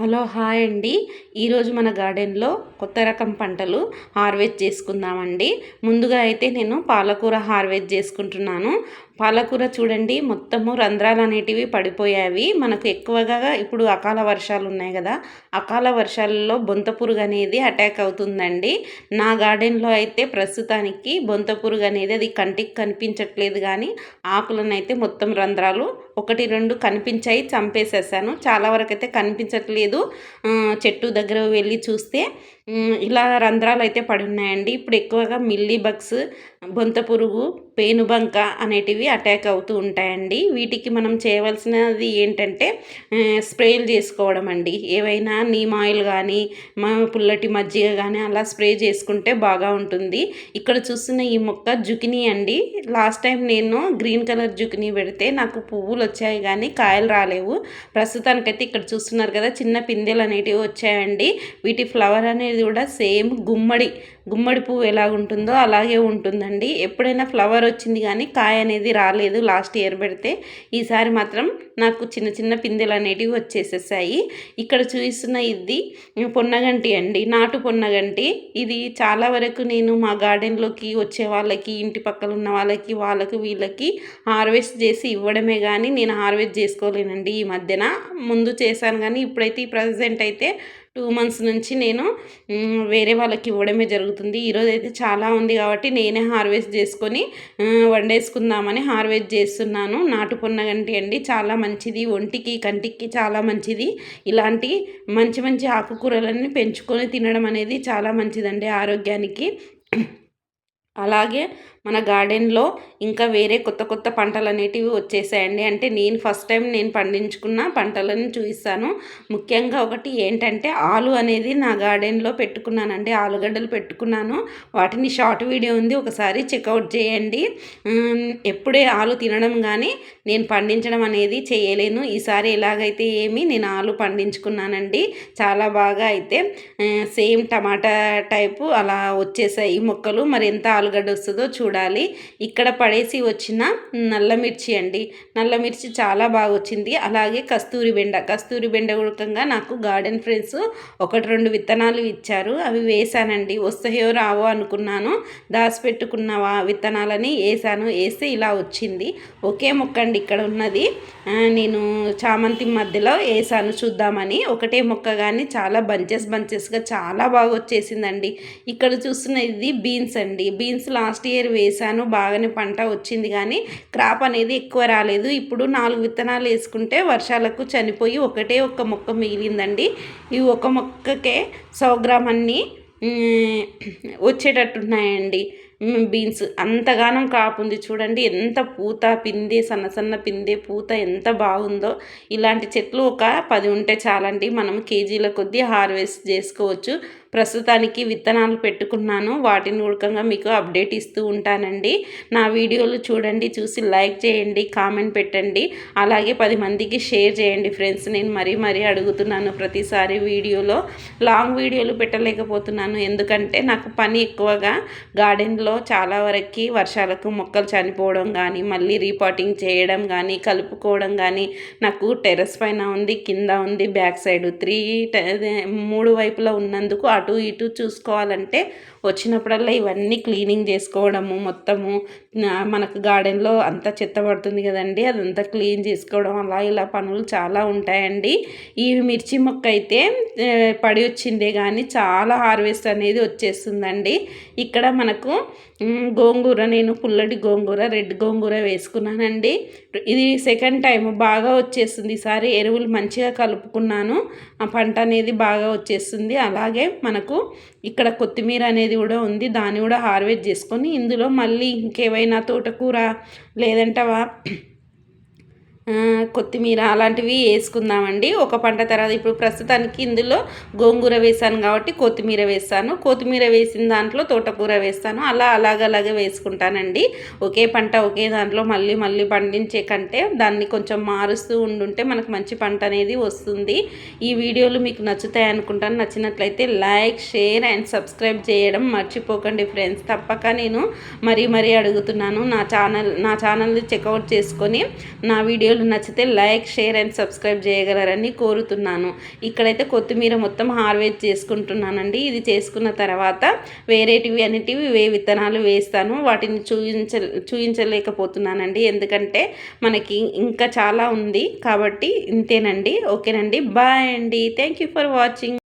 Hello hi అండి. ఈరోజు మన గార్డెన్లో కొత్త రకం పంటలు హార్వెస్ట్ చేసుకుందామండి. ముందుగా అయితే నేను పాలకూర హార్వెస్ట్ చేసుకుంటున్నాను. పాలకూర చూడండి మొత్తము రంధ్రాలు అనేటివి పడిపోయాయి మనకు ఎక్కువగా ఇప్పుడు అకాల వర్షాలు ఉన్నాయి కదా అకాల వర్షాలలో బొంత పురుగు అనేది అటాక్ అవుతుందండి. నా గార్డెన్లో అయితే ప్రస్తుతానికి బొంత పురుగు అనేది అది కంటికి కనిపించట్లేదు కానీ ఆకులను అయితే మొత్తం రంధ్రాలు ఒకటి రెండు కనిపించాయి చంపేసేసాను. చాలా వరకు అయితే కనిపించట్లేదు చెట్టు దగ్గర వెళ్ళి చూస్తే ఇలా రంధ్రాలు అయితే పడి ఉన్నాయండి ఇప్పుడు ఎక్కువగా మిల్లీ బగ్స్ బొంత పురుగు పేనుబంక అనేటివి అటాక్ అవుతూ ఉంటాయండి. వీటికి మనం చేయవలసినది ఏంటంటే స్ప్రేలు చేసుకోవడం అండి. ఏవైనా నీమ్ ఆయిల్ కానీ మా పుల్లటి మజ్జిగ కానీ అలా స్ప్రే చేసుకుంటే బాగా ఉంటుంది. ఇక్కడ చూస్తున్న ఈ మొక్క జుకినీ అండి. లాస్ట్ టైం నేను గ్రీన్ కలర్ జుకినీ పెడితే నాకు పువ్వులు వచ్చాయి కానీ కాయలు రాలేవు. ప్రస్తుతానికైతే ఇక్కడ చూస్తున్నారు కదా చిన్న పిందెలు అనేటివి వచ్చాయండి. వీటి ఫ్లవర్ అనేది కూడా సేమ్ గుమ్మడి గుమ్మడి పువ్వు ఎలా ఉంటుందో అలాగే ఉంటుందండి. ఎప్పుడైనా ఫ్లవర్ వచ్చింది కానీ కాయ అనేది రాలేదు లాస్ట్ ఇయర్ పెడితే. ఈసారి మాత్రం నాకు చిన్న చిన్న పిందెలు అనేటివి వచ్చేసేసాయి. ఇక్కడ చూపిస్తున్న ఇది పొన్నగంటి అండి. నాటు పొన్నగంటి. ఇది చాలా వరకు నేను మా గార్డెన్లోకి వచ్చే వాళ్ళకి ఇంటి పక్కల ఉన్న వాళ్ళకి వాళ్ళకి వీళ్ళకి హార్వెస్ట్ చేసి ఇవ్వడమే కానీ నేను హార్వెస్ట్ చేసుకోలేనండి ఈ మధ్యన. ముందు చేశాను కానీ ఇప్పుడైతే ఈ ప్రజెంట్ అయితే టూ మంత్స్ నుంచి నేను వేరే వాళ్ళకి ఇవ్వడమే జరుగుతుంది. ఈరోజు అయితే చాలా ఉంది కాబట్టి నేనే హార్వెస్ట్ చేసుకొని వండేసుకుందామని హార్వెస్ట్ చేస్తున్నాను. నాటు పొన్నగంటి అండి చాలా మంచిది. ఒంటికి కంటికి చాలా మంచిది. ఇలాంటి మంచి మంచి ఆకుకూరలన్నీ పెంచుకొని తినడం అనేది చాలా మంచిదండి ఆరోగ్యానికి. అలాగే మన గార్డెన్లో ఇంకా వేరే కొత్త కొత్త పంటలు అనేటివి వచ్చేసాయండి. అంటే నేను ఫస్ట్ టైం నేను పండించుకున్న పంటలను చూపిస్తాను. ముఖ్యంగా ఒకటి ఏంటంటే ఆలు అనేది నా గార్డెన్లో పెట్టుకున్నానండి. ఆలుగడ్డలు పెట్టుకున్నాను. వాటిని షార్ట్ వీడియో ఉంది ఒకసారి చెక్అవుట్ చేయండి. ఎప్పుడే ఆలు తినడం కానీ నేను పండించడం అనేది చేయలేను. ఈసారి ఎలాగైతే ఏమి నేను ఆలు పండించుకున్నానండి చాలా బాగా అయితే సేమ్ టమాటా టైపు అలా వచ్చేసాయి ఈ మొక్కలు. మరి ఎంత ఆలుగడ్డ వస్తుందో చూ చూడాలి. ఇక్కడ పడేసి వచ్చిన నల్ల మిర్చి అండి. నల్ల మిర్చి చాలా బాగా వచ్చింది. అలాగే కస్తూరి బెండ. కస్తూరి బెండ ఉడకంగా నాకు గార్డెన్ ఫ్రెండ్స్ ఒకటి రెండు విత్తనాలు ఇచ్చారు. అవి వేసానండి వస్తాయో రావో అనుకున్నాను. దాచిపెట్టుకున్న విత్తనాలని వేసాను వేస్తే ఇలా వచ్చింది. ఒకే మొక్క అండి ఇక్కడ ఉన్నది. నేను చామంతి మధ్యలో వేసాను చూద్దామని. ఒకటే మొక్క కానీ చాలా బంచెస్ బంచెస్గా చాలా బాగా వచ్చేసిందండి. ఇక్కడ చూస్తున్న ఇది బీన్స్ అండి. బీన్స్ లాస్ట్ ఇయర్ వేసాను బాగానే పంట వచ్చింది కానీ క్రాప్ అనేది ఎక్కువ రాలేదు. ఇప్పుడు నాలుగు విత్తనాలు వేసుకుంటే వర్షాలకు చనిపోయి ఒకటే ఒక్క మొక్క మిగిలిందండి. ఈ ఒక మొక్కకే సౌగ్రామాన్ని వచ్చేటట్టున్నాయండి. బీన్స్ అంతగానం కాపు ఉంది. చూడండి ఎంత పూత పిందే సన్న సన్న పిందే పూత ఎంత బాగుందో. ఇలాంటి చెట్లు ఒక పది ఉంటే చాలండి. మనం కేజీల కొద్దీ హార్వెస్ట్ చేసుకోవచ్చు. ప్రస్తుతానికి విత్తనాలు పెట్టుకున్నాను. వాటిని ఉడకంగా మీకు అప్డేట్ ఇస్తూ ఉంటానండి. నా వీడియోలు చూడండి చూసి లైక్ చేయండి కామెంట్ పెట్టండి. అలాగే పది మందికి షేర్ చేయండి ఫ్రెండ్స్. నేను మరీ మరీ అడుగుతున్నాను ప్రతిసారి వీడియోలో. లాంగ్ వీడియోలు పెట్టలేకపోతున్నాను. ఎందుకంటే నాకు పని ఎక్కువగా గార్డెన్లో చాలా వరకు వర్షాలకు మొక్కలు చనిపోవడం కానీ మళ్ళీ రీపాటింగ్ చేయడం కానీ కలుపుకోవడం కానీ నాకు టెర్రస్ పైన ఉంది కింద ఉంది బ్యాక్ సైడ్. త్రీ మూడు వైపులా ఉన్నందుకు అటు ఇటు చూసుకోవాలంటే వచ్చినప్పుడల్లా ఇవన్నీ క్లీనింగ్ చేసుకోవడము మొత్తము మనకు గార్డెన్లో అంతా చెత్త పడుతుంది కదండి అదంతా క్లీన్ చేసుకోవడం అలా ఇలా పనులు చాలా ఉంటాయండి. ఈ మిర్చి మొక్క అయితే పడి వచ్చిందే కానీ చాలా హార్వెస్ట్ అనేది వచ్చేస్తుందండి. ఇక్కడ మనకు గోంగూర నేను పుల్లటి గోంగూర రెడ్ గోంగూర వేసుకున్నానండి. ఇది సెకండ్ టైం బాగా వచ్చేస్తుంది ఈసారి. ఎరువులు మంచిగా కలుపుకున్నాను. ఆ పంట అనేది బాగా వచ్చేస్తుంది అలాగే మనకు ఇక్కడ కొత్తిమీర అనేది కూడా ఉంది. దాన్ని కూడా హార్వెస్ట్ చేసుకొని ఇందులో మళ్ళీ ఇంకేవైనా తోటకూర లేదంటవా కొత్తిమీర అలాంటివి వేసుకుందామండి. ఒక పంట తర్వాత ఇప్పుడు ప్రస్తుతానికి ఇందులో గోంగూర వేసాను కాబట్టి కొత్తిమీర వేస్తాను. కొత్తిమీర వేసిన దాంట్లో తోటకూర వేస్తాను. అలా అలాగలాగే వేసుకుంటానండి. ఒకే పంట ఒకే దాంట్లో మళ్ళీ మళ్ళీ పండించే కంటే దాన్ని కొంచెం మారుస్తూ ఉండుంటే మనకు మంచి పంట అనేది వస్తుంది. ఈ వీడియోలు మీకు నచ్చుతాయి అనుకుంటాను. నచ్చినట్లయితే లైక్ షేర్ అండ్ సబ్స్క్రైబ్ చేయడం మర్చిపోకండి ఫ్రెండ్స్. తప్పక నేను మరీ మరీ అడుగుతున్నాను. నా ఛానల్ నా ఛానల్ని చెక్అవుట్ చేసుకొని నా వీడియోలు వీడియోలు నచ్చితే లైక్ షేర్ అండ్ సబ్స్క్రైబ్ చేయగలరని కోరుతున్నాను. ఇక్కడైతే కొత్తిమీర మొత్తం హార్వెస్ట్ చేసుకుంటున్నానండి. ఇది చేసుకున్న తర్వాత వేరేటివి అనేటివి వే విత్తనాలు వేస్తాను. వాటిని చూయించ చూయించలేకపోతున్నానండి. ఎందుకంటే మనకి ఇంకా చాలా ఉంది కాబట్టి ఇంతేనండి. ఓకేనండి. బాయ్ అండి. Thank you for watching